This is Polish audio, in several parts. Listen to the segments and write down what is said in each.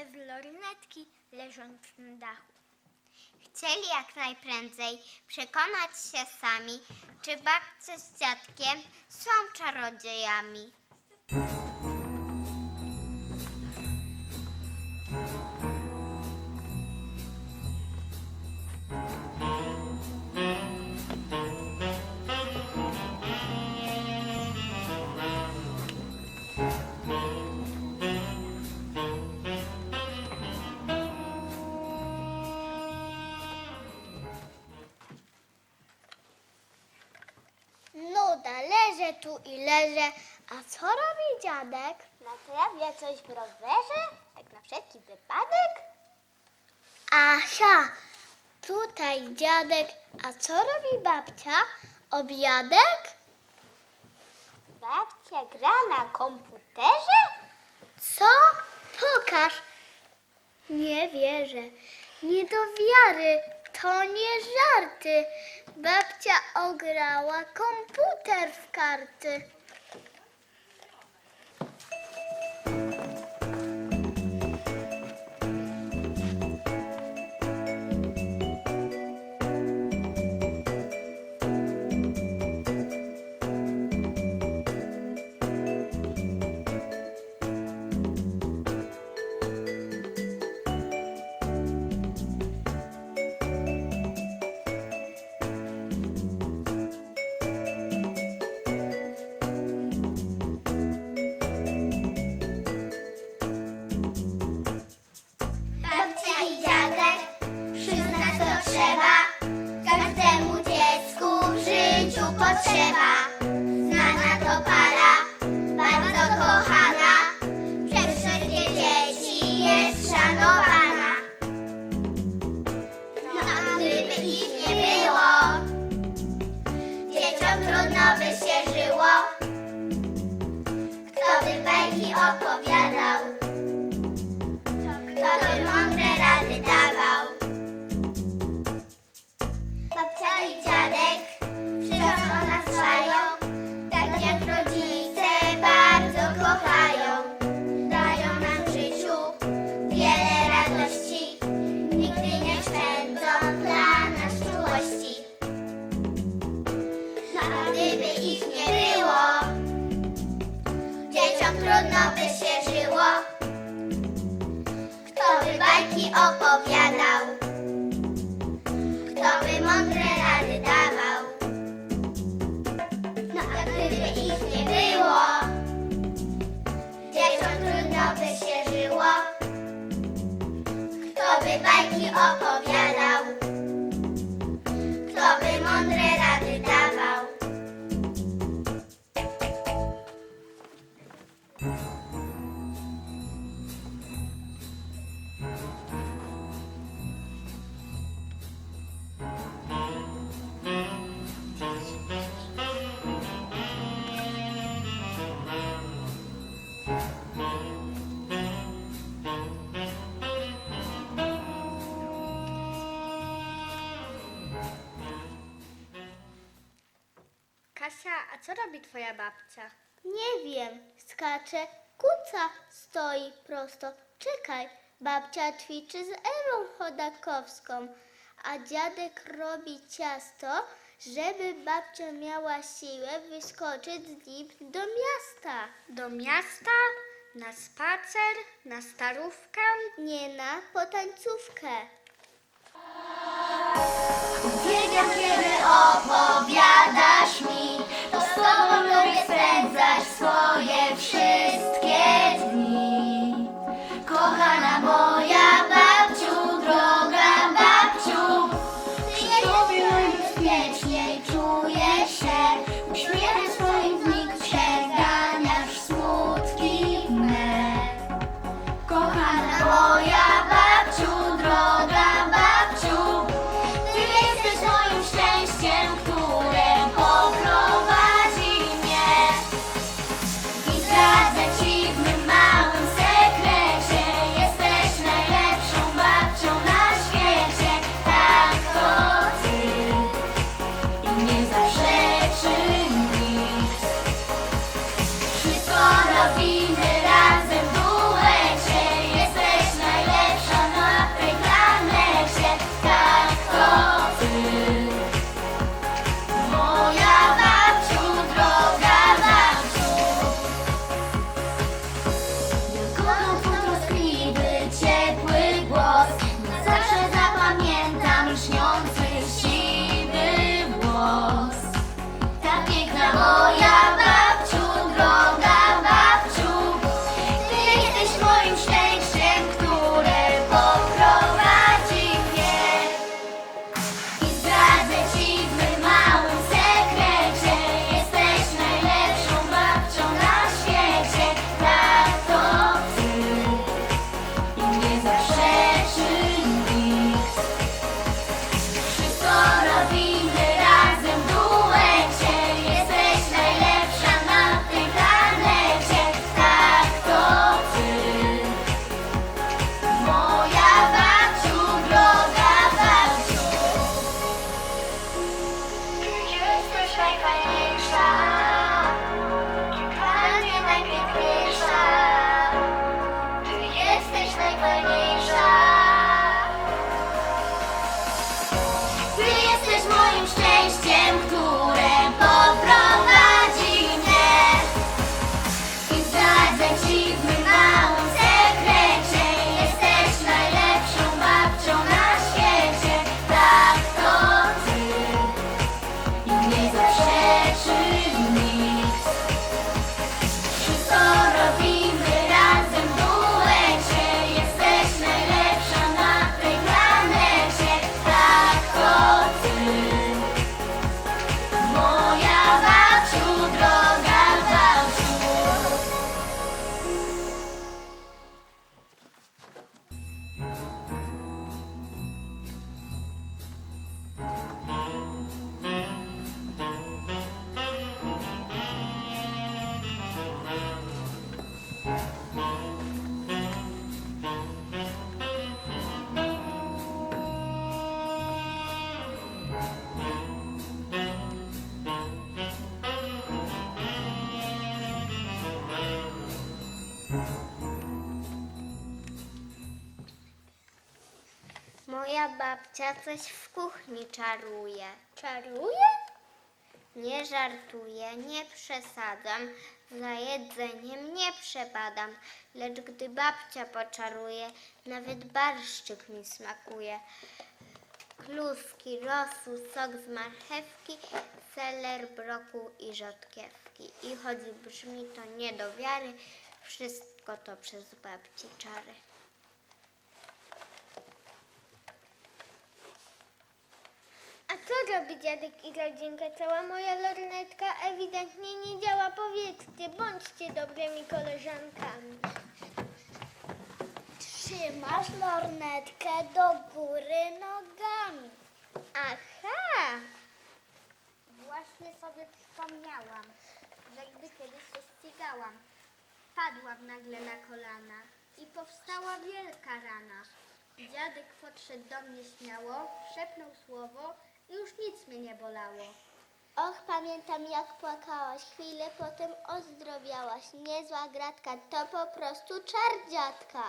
przez lornetki leżąc na dachu. Chcieli jak najprędzej przekonać się sami, czy babcia z dziadkiem są czarodziejami. Leżę tu i leżę. A co robi dziadek? Naprawia coś w rowerze? Tak na wszelki wypadek? Asia, tutaj dziadek. A co robi babcia? Obiadek? Babcia gra na komputerze? Co? Pokaż. Nie wierzę. Nie do wiary. To nie żarty. Babcia ograła komputer w karty. Bajki opowiadał? Bajki opowiadał? A co robi twoja babcia? Nie wiem. Skacze, kuca, stoi prosto. Czekaj, babcia ćwiczy z Ewą Chodakowską, a dziadek robi ciasto, żeby babcia miała siłę wyskoczyć z nim do miasta. Do miasta? Na spacer? Na starówkę? Nie na potańcówkę. Uwielbiam kiedy opowiadasz tobą lubię spędzać swoje wszystkie dni. Kochana moja babciu, droga babciu, nie lubię najbezpieczniej czuję się. Uśmiechem Moja babcia coś w kuchni czaruje. Czaruje? Nie żartuję, nie przesadzam, za jedzeniem nie przepadam, lecz gdy babcia poczaruje, nawet barszczyk mi smakuje. Kluski, rosół, sok z marchewki, seler, brokuł i rzodkiewki. I choć brzmi to nie do wiary, wszystko to przez babci czary. A co robi dziadek i rodzinka? Cała moja lornetka ewidentnie nie działa. Powiedzcie, bądźcie dobrymi koleżankami. Trzymasz lornetkę do góry nogami. Aha! Właśnie sobie przypomniałam, że gdy kiedyś się ścigałam, padłam nagle na kolana i powstała wielka rana. Dziadek podszedł do mnie śmiało, szepnął słowo już nic mnie nie bolało. Och, pamiętam jak płakałaś, chwilę potem ozdrowiałaś. Niezła gratka, to po prostu czar dziadka.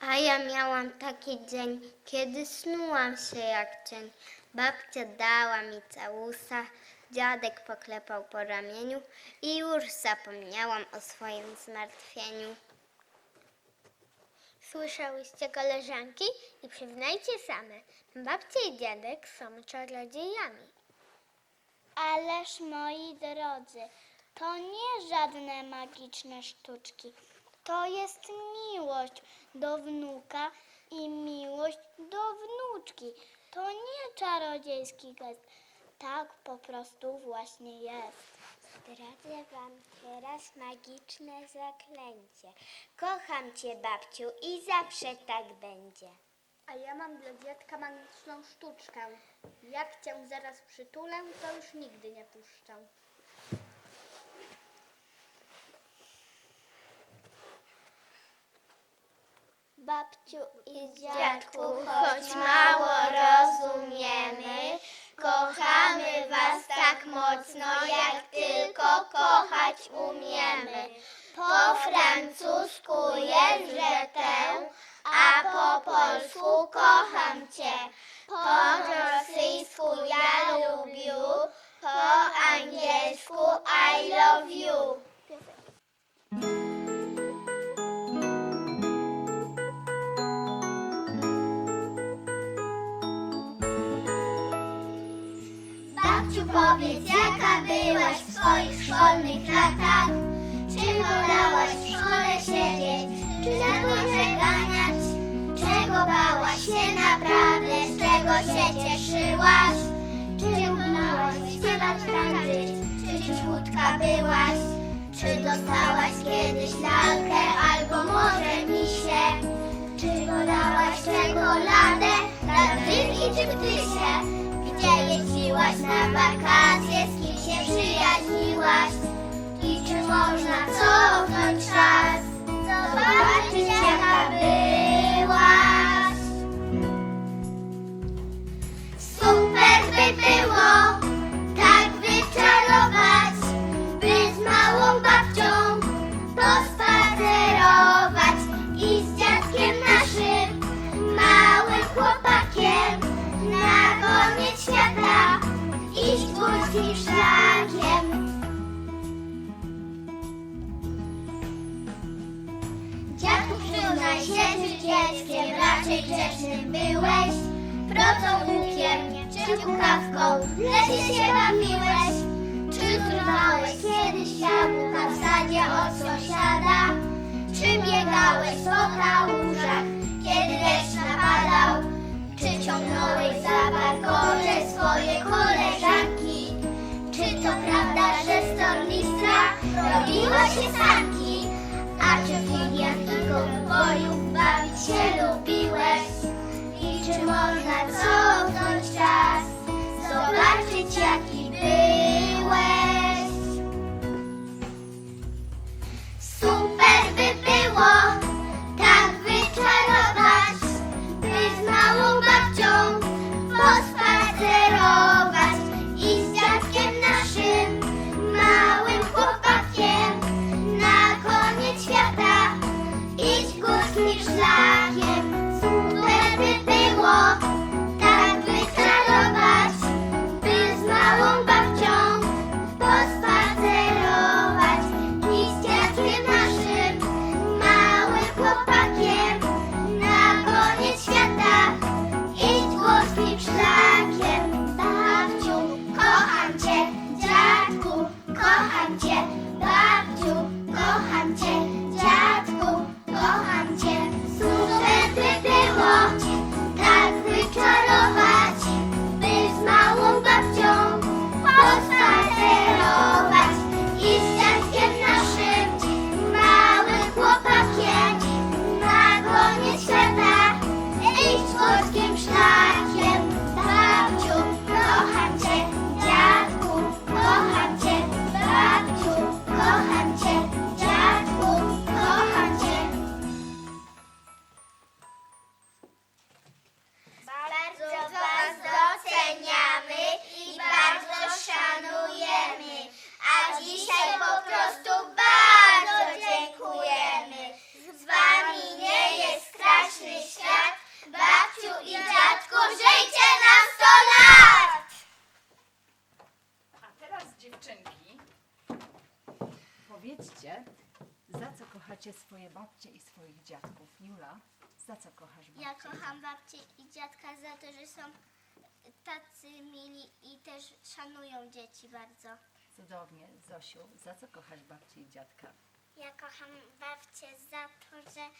A ja miałam taki dzień, kiedy snułam się jak cień. Babcia dała mi całusa, dziadek poklepał po ramieniu i już zapomniałam o swoim zmartwieniu. Słyszałyście koleżanki? I przyznajcie same, babcia i dziadek są czarodziejami. Ależ moi drodzy, to nie żadne magiczne sztuczki. To jest miłość do wnuka i miłość do wnuczki. To nie czarodziejski gest. Tak po prostu właśnie jest. Zdradzę wam teraz magiczne zaklęcie. Kocham cię, babciu, i zawsze tak będzie. A ja mam dla dziadka magiczną sztuczkę. Jak cię zaraz przytulę, to już nigdy nie puszczę. Babciu i Dziadku, choć mało rozumiemy, kochamy was tak mocno, jak tylko kochać umiemy. Po francusku że tę, a po polsku kocham cię. Po rosyjsku ja lubię, po angielsku I love you. Babciu, powiedz, jaka byłaś w swoich szkolnych latach? Czy wolałaś w szkole siedzieć, czy za ganiać? Czego bałaś się naprawdę, z czego się cieszyłaś? Czy umiałaś śpiewać, tańczyć, czy cichutka byłaś? Czy dostałaś kiedyś lalkę albo może misie? Czy wolałaś czekoladę, lalki czy ptysie? Gdzie jeździłaś na wakacje, z kim się przyjaźniłaś? I czy można cofnąć czas? Zobaczyć jaka byłaś Super by było raczej grzecznym byłeś? Procąłukiem czy kukawką w lesie się bawiłeś? Czy zrywałeś kiedyś jabłka w sadzie od sąsiada? Czy biegałeś po kałużach, kiedy deszcz napadał? Czy ciągnąłeś za barkocze swoje koleżanki? Czy to prawda, że z tornistra robiło się sanki? A czy w Boju bawić się lubiłeś? I czy można cofnąć czas, zobaczyć jaki kocham cię, swoje babcie i swoich dziadków. Jula, za co kochasz babcię? Ja kocham babcię i dziadka za to, że są tacy mili i też szanują dzieci bardzo. Cudownie. Zosiu, za co kochasz babcię i dziadka? Ja kocham babcię za to, że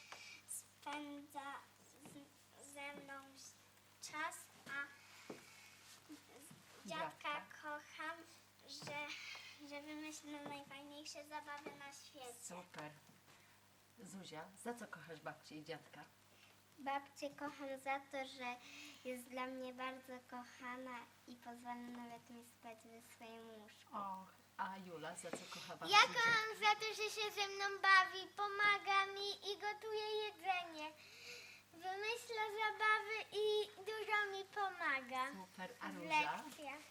spędza z, ze mną czas, a dziadka Dziadka. kocham, że, że wymyślił najfajniejsze zabawy na świecie. Super. Zuzia, za co kochasz babcię i dziadka? Babcię kocham za to, że jest dla mnie bardzo kochana i pozwala nawet mi spać we swoim łóżku. Och, a Jula, za co kocha babcię Ja i dziadka? kocham za to, że się ze mną bawi, pomaga mi i gotuje jedzenie. Wymyśla zabawy i dużo mi pomaga Super. A w Róża? lekcjach.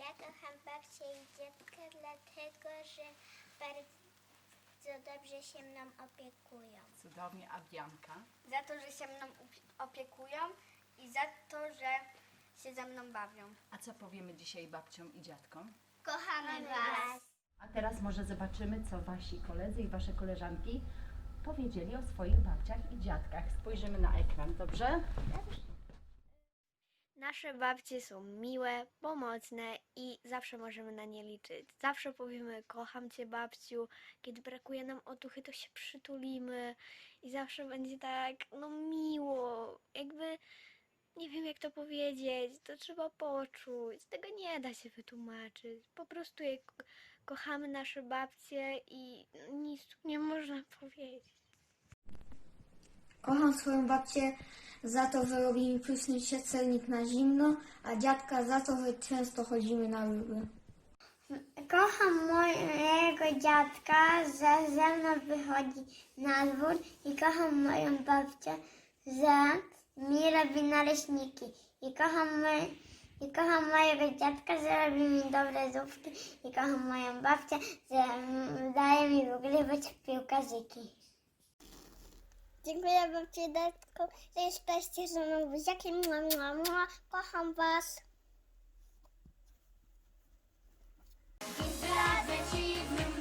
Ja kocham babcię i dziadka dlatego, że bardzo dobrze się mną opiekują. Cudownie. A Bianka? Za to, że się mną opiekują i za to, że się ze mną bawią. A co powiemy dzisiaj babciom i dziadkom? Kochamy was. A teraz może zobaczymy, co wasi koledzy i wasze koleżanki powiedzieli o swoich babciach i dziadkach. Spojrzymy na ekran, dobrze? Nasze babcie są miłe, pomocne i zawsze możemy na nie liczyć. Zawsze powiemy kocham cię babciu, kiedy brakuje nam otuchy to się przytulimy i zawsze będzie tak no miło, jakby nie wiem jak to powiedzieć, to trzeba poczuć, tego nie da się wytłumaczyć. Po prostu je ko- kochamy nasze babcie i nic tu nie można powiedzieć. Kocham swoją babcię za to, że robi mi pyszny sieczelnik na zimno, a dziadka za to, że często chodzimy na ryby. Kocham mojego dziadka, że ze mną wychodzi na dwór i kocham moją babcię, że mi robi naleśniki. I kocham, moj, I kocham mojego dziadka, że robi mi dobre zupki. I kocham moją babcię, że daje mi wygrywać piłkarzyki. Dziękuję babci dziadku, że jesteście ze mną buziakiem. Mua, mua, mua. Kocham was. Zdradzę ci w mym